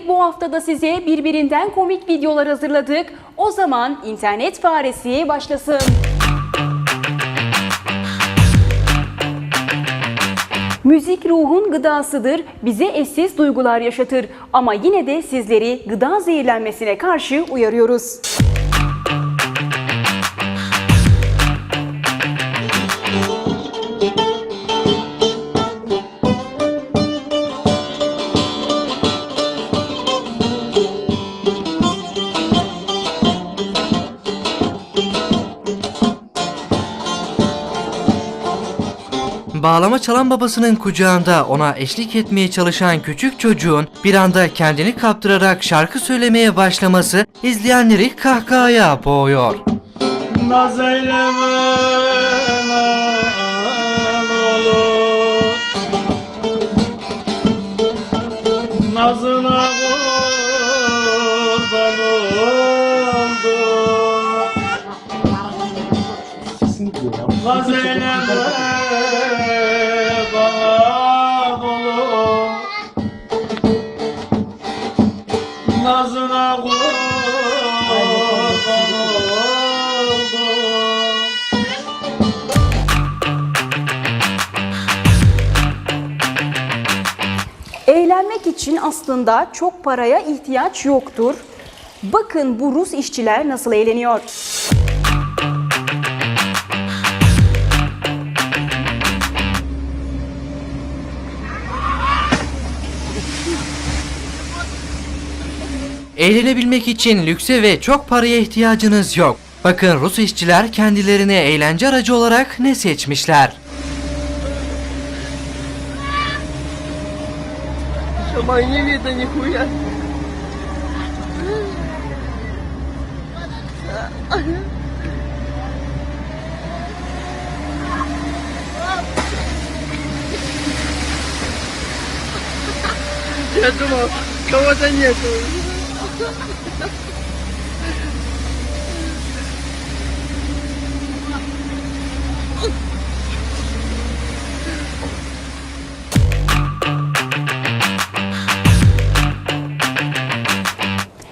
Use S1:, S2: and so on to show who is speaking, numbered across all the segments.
S1: TV41 izleyenleri bu hafta da size birbirinden komik videolar hazırladık. O zaman internet faresi başlasın. Müzik ruhun gıdasıdır, bize eşsiz duygular yaşatır. Ama yine de sizleri gıda zehirlenmesine karşı uyarıyoruz.
S2: Bağlama çalan babasının kucağında ona eşlik etmeye çalışan küçük çocuğun bir anda kendini kaptırarak şarkı söylemeye başlaması izleyenleri kahkahaya boğuyor.
S3: Naz eyleme
S1: aslında çok paraya ihtiyaç yoktur. Bakın bu Rus işçiler nasıl eğleniyor.
S2: Eğlenebilmek için lükse ve çok paraya ihtiyacınız yok. Bakın Rus işçiler kendilerine eğlence aracı olarak ne seçmişler?
S4: Шамай не видно нихуя. Я думал, кого-то нету.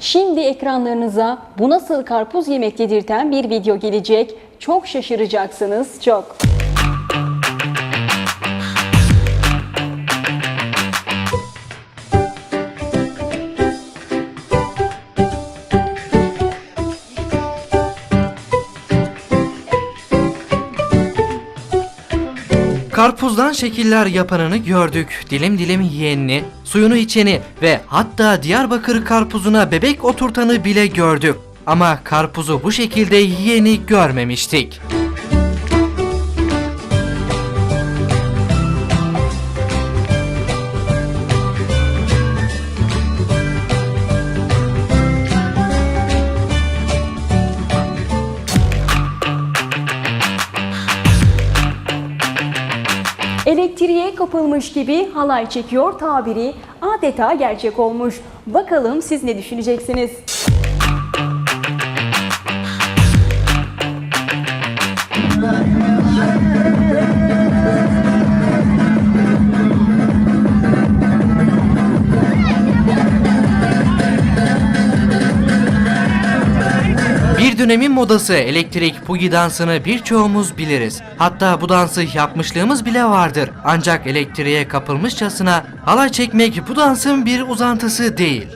S1: Şimdi ekranlarınıza bu nasıl karpuz yemek dedirten bir video gelecek. Çok şaşıracaksınız, çok.
S2: Karpuzdan şekiller yapanını gördük. Dilim dilim yiyenini, suyunu içeni ve hatta Diyarbakır karpuzuna bebek oturtanı bile gördük. Ama karpuzu bu şekilde yiyeni görmemiştik.
S1: Elektriğe kapılmış gibi halay çekiyor tabiri adeta gerçek olmuş. Bakalım siz ne düşüneceksiniz?
S2: Dönemin modası elektrik pugi dansını birçoğumuz biliriz. Hatta bu dansı yapmışlığımız bile vardır. Ancak elektriğe kapılmışçasına halay çekmek bu dansın bir uzantısı değil.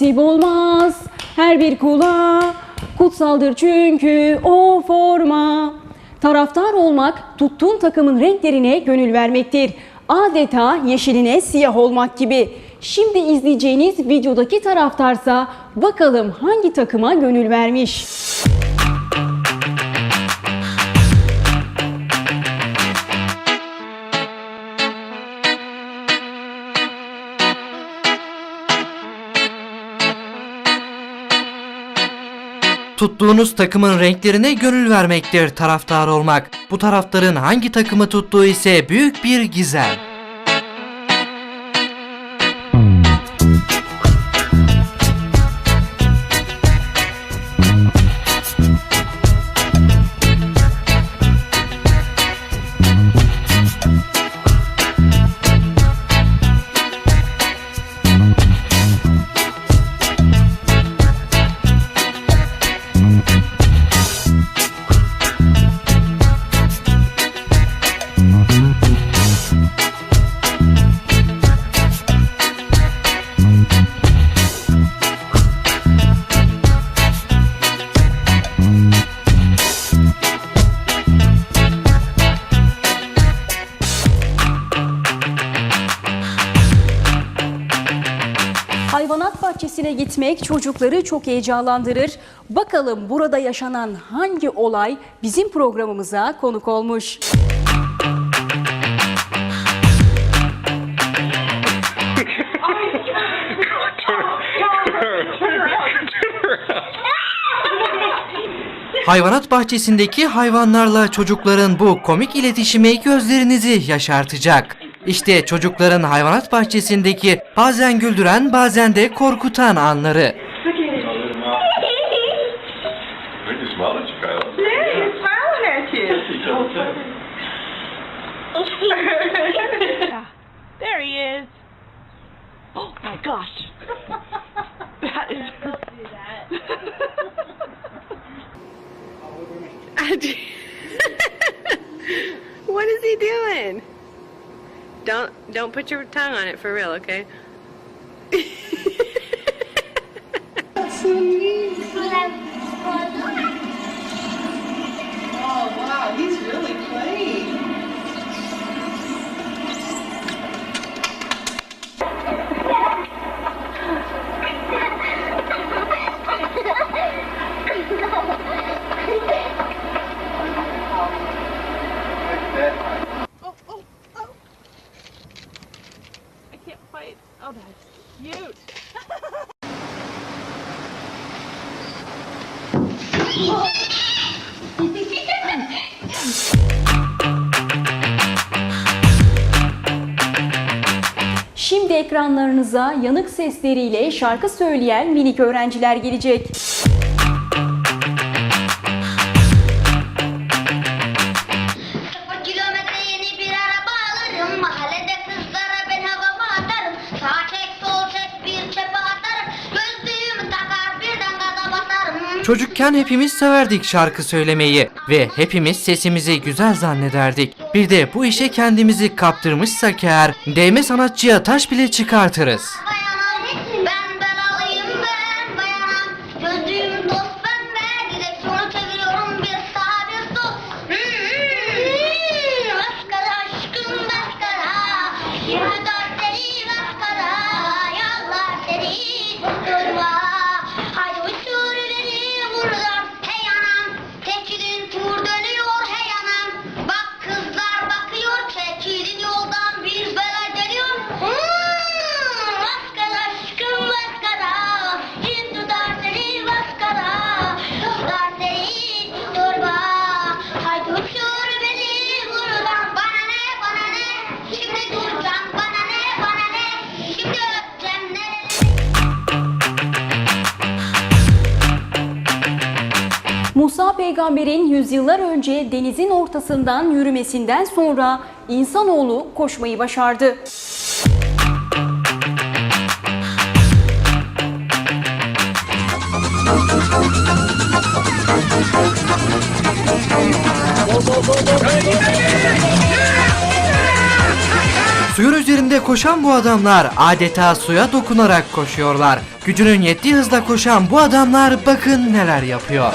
S1: Nasip olmaz her bir kula Kutsaldır çünkü o forma Taraftar olmak tuttuğun takımın renklerine gönül vermektir. Adeta yeşiline siyah olmak gibi. Şimdi izleyeceğiniz videodaki taraftarsa bakalım hangi takıma gönül vermiş.
S2: Tuttuğunuz takımın renklerine gönül vermektir taraftar olmak. Bu taraftarın hangi takımı tuttuğu ise büyük bir gizem.
S1: Hayvanat bahçesine gitmek çocukları çok heyecanlandırır. Bakalım burada yaşanan hangi olay bizim programımıza konuk olmuş.
S2: Hayvanat bahçesindeki hayvanlarla çocukların bu komik iletişimi gözlerinizi yaşartacak. İşte çocukların hayvanat bahçesindeki bazen güldüren bazen de korkutan anları.
S5: There he is. Oh my gosh. That is.
S6: what is he doing? Don't don't put your tongue on it for real, okay?
S5: Oh wow, he's really Oh, that's cute.
S1: Şimdi ekranlarınıza yanık sesleriyle şarkı söyleyen minik öğrenciler gelecek.
S2: Çocukken hepimiz severdik şarkı söylemeyi ve hepimiz sesimizi güzel zannederdik. Bir de bu işe kendimizi kaptırmışsak eğer değme sanatçıya taş bile çıkartırız.
S1: Peygamberin yüzyıllar önce denizin ortasından yürümesinden sonra insanoğlu koşmayı başardı.
S2: Suyun üzerinde koşan bu adamlar adeta suya dokunarak koşuyorlar. Gücünün yettiği hızla koşan bu adamlar bakın neler yapıyor.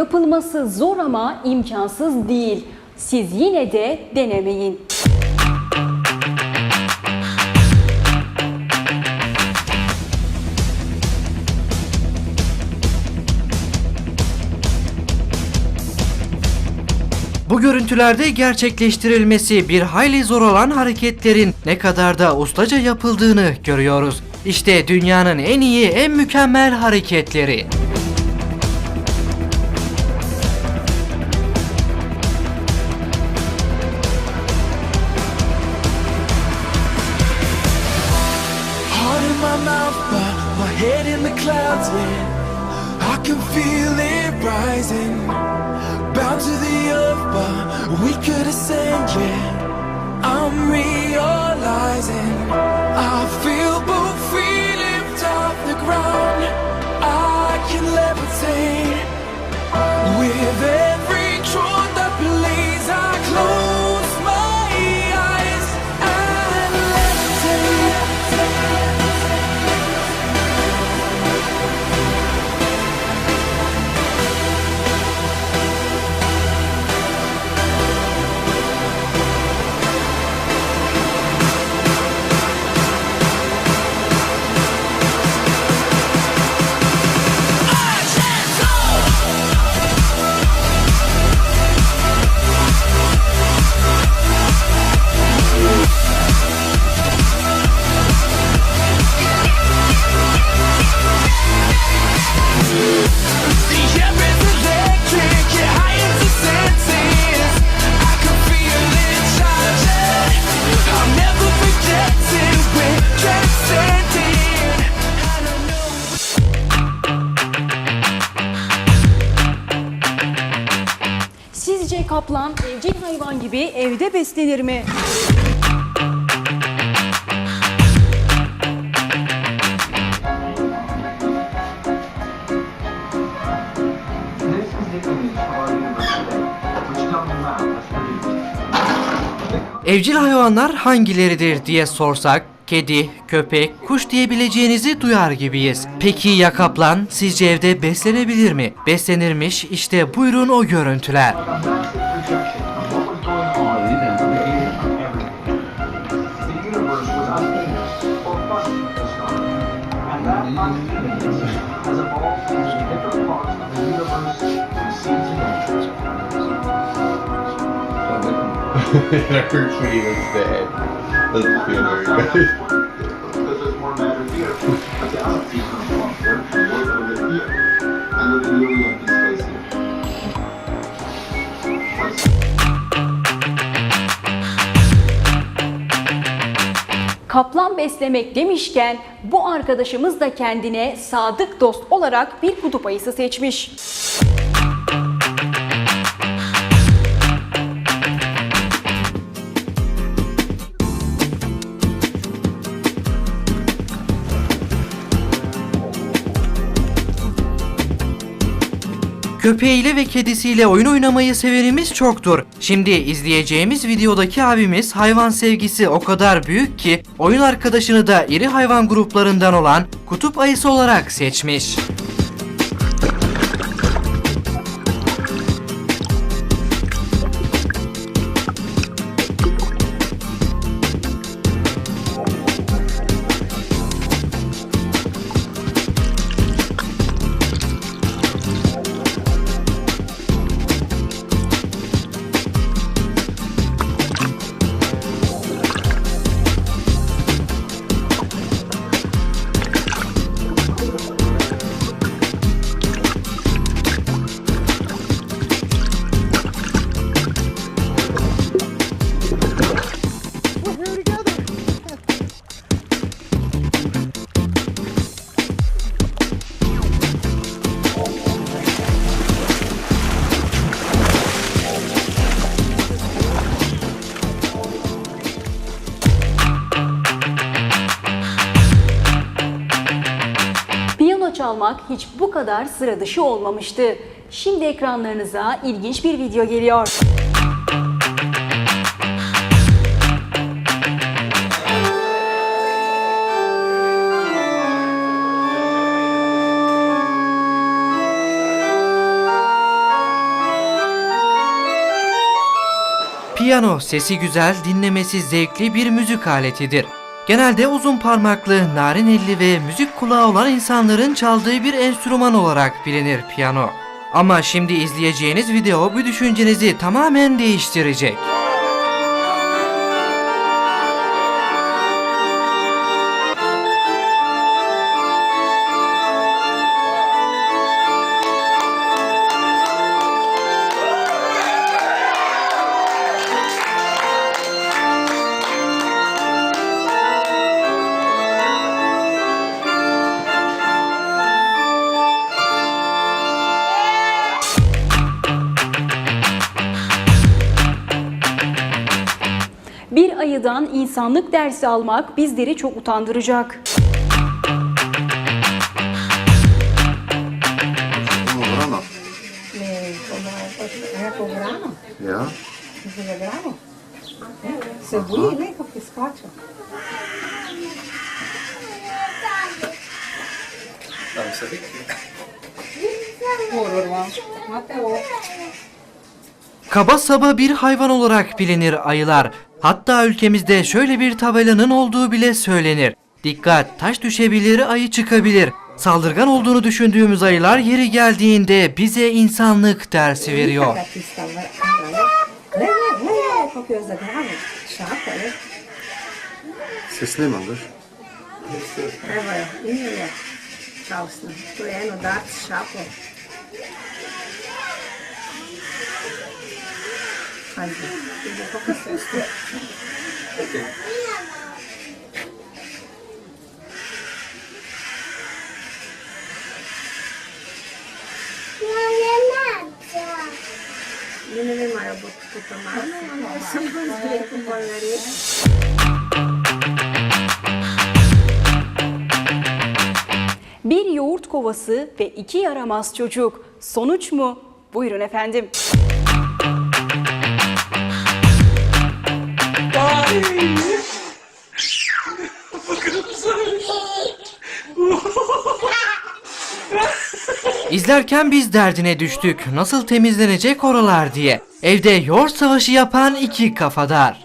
S1: Yapılması zor ama imkansız değil. Siz yine de denemeyin.
S2: Bu görüntülerde gerçekleştirilmesi bir hayli zor olan hareketlerin ne kadar da ustaca yapıldığını görüyoruz. İşte dünyanın en iyi, en mükemmel hareketleri.
S7: In clouds, yeah. I can feel it rising. Bound to the earth, but we could ascend, yeah. I'm realizing I feel
S8: to reach.
S2: Evcil hayvanlar hangileridir diye sorsak kedi, köpek, kuş diyebileceğinizi duyar gibiyiz. Peki ya kaplan sizce evde beslenebilir mi? Beslenirmiş işte buyurun o görüntüler.
S8: Here. And look at really empty space here. What's
S1: Kaplan beslemek demişken bu arkadaşımız da kendine sadık dost olarak bir kutup ayısı seçmiş.
S2: Köpeğiyle ve kedisiyle oyun oynamayı sevenimiz çoktur. Şimdi izleyeceğimiz videodaki abimiz hayvan sevgisi o kadar büyük ki oyun arkadaşını da iri hayvan gruplarından olan kutup ayısı olarak seçmiş.
S1: olmak hiç bu kadar sıra dışı olmamıştı. Şimdi ekranlarınıza ilginç bir video geliyor.
S2: Piyano sesi güzel, dinlemesi zevkli bir müzik aletidir. Genelde uzun parmaklı, narin elli ve müzik kulağı olan insanların çaldığı bir enstrüman olarak bilinir piyano. Ama şimdi izleyeceğiniz video bu düşüncenizi tamamen değiştirecek.
S1: Ayıdan insanlık dersi almak bizleri çok utandıracak.
S9: Ya.
S2: Kaba saba bir hayvan olarak bilinir ayılar. Hatta ülkemizde şöyle bir tabelanın olduğu bile söylenir. Dikkat taş düşebilir ayı çıkabilir. Saldırgan olduğunu düşündüğümüz ayılar yeri geldiğinde bize insanlık dersi veriyor.
S9: Ses ne mandır?
S1: Bir yoğurt kovası ve iki yaramaz çocuk. Sonuç mu? Buyurun efendim.
S2: İzlerken biz derdine düştük. Nasıl temizlenecek oralar diye. Evde yoğurt savaşı yapan iki kafadar.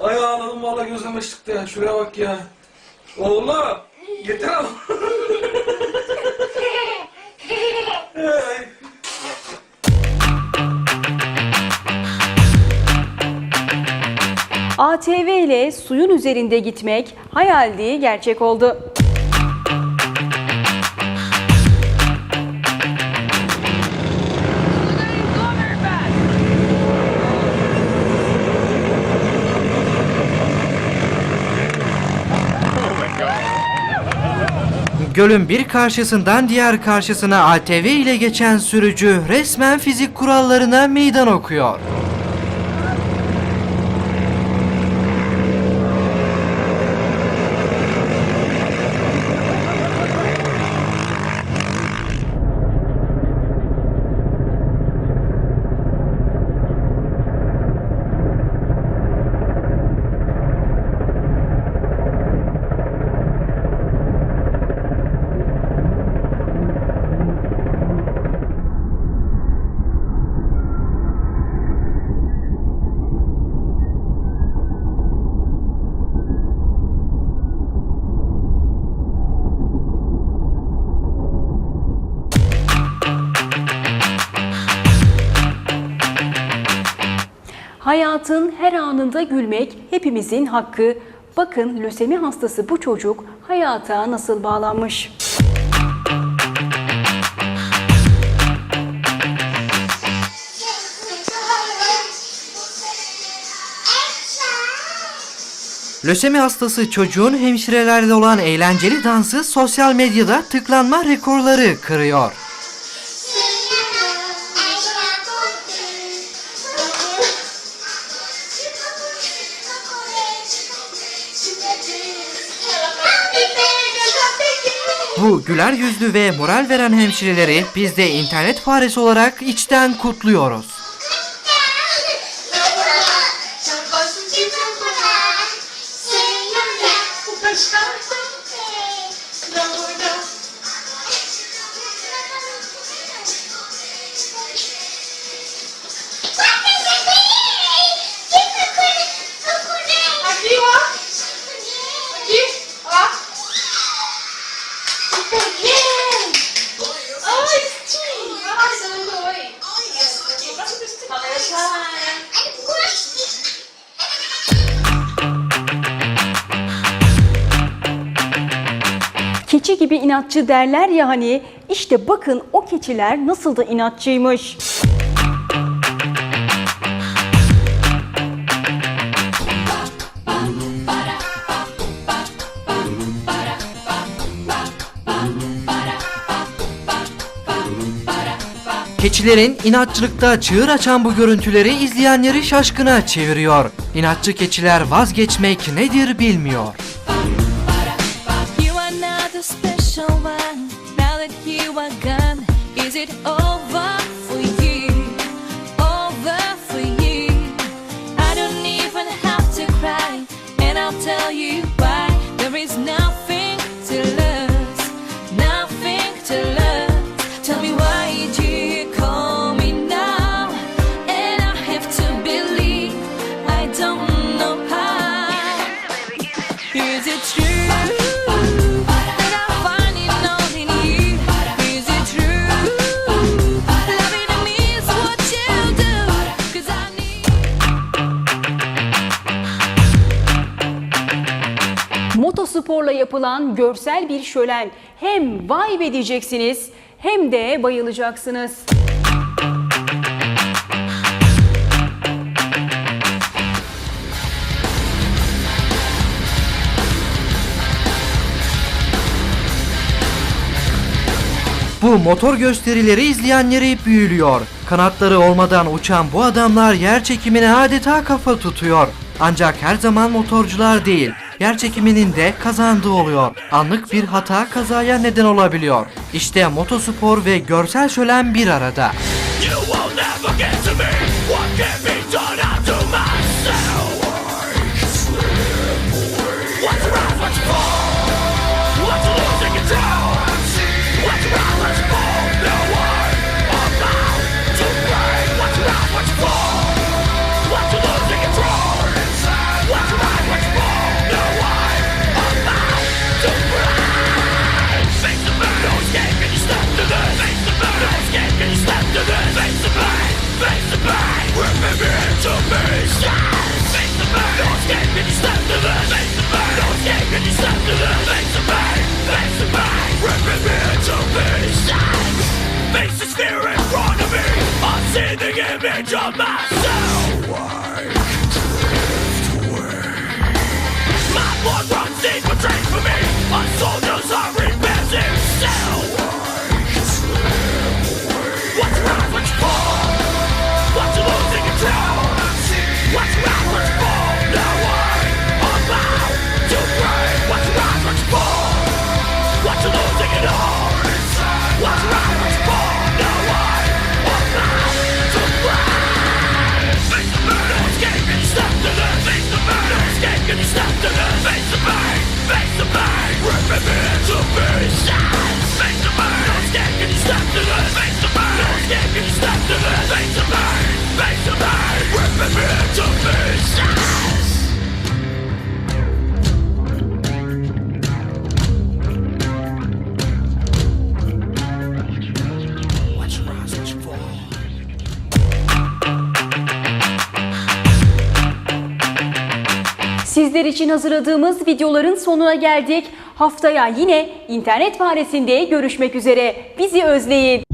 S3: Ay ağladım valla gözüme çıktı ya. Şuraya bak ya. Oğlum getir abi. Ay.
S1: ATV ile suyun üzerinde gitmek hayal değil gerçek oldu.
S2: Gölün bir karşısından diğer karşısına ATV ile geçen sürücü resmen fizik kurallarına meydan okuyor.
S1: Hayatın her anında gülmek hepimizin hakkı. Bakın lösemi hastası bu çocuk hayata nasıl bağlanmış.
S2: Lösemi hastası çocuğun hemşirelerle olan eğlenceli dansı sosyal medyada tıklanma rekorları kırıyor. Güler yüzlü ve moral veren hemşireleri biz de internet faresi olarak içten kutluyoruz.
S1: İnatçı derler ya hani işte bakın o keçiler nasıl da inatçıymış.
S2: Keçilerin inatçılıkta çığır açan bu görüntüleri izleyenleri şaşkına çeviriyor. İnatçı keçiler vazgeçmek nedir bilmiyor.
S10: The special one. Now that you are gone, is it over
S1: Motosporla yapılan görsel bir şölen. Hem vay be diyeceksiniz hem de bayılacaksınız.
S2: Bu motor gösterileri izleyenleri büyülüyor. Kanatları olmadan uçan bu adamlar yer çekimine adeta kafa tutuyor. Ancak her zaman motorcular değil, yer çekiminin de kazandığı oluyor. Anlık bir hata kazaya neden olabiliyor. İşte motospor ve görsel şölen bir arada.
S1: Burning sights
S10: Faces fear in front of me I see the image of mass.
S1: Hazırladığımız videoların sonuna geldik. Haftaya yine internet faresinde görüşmek üzere. Bizi özleyin.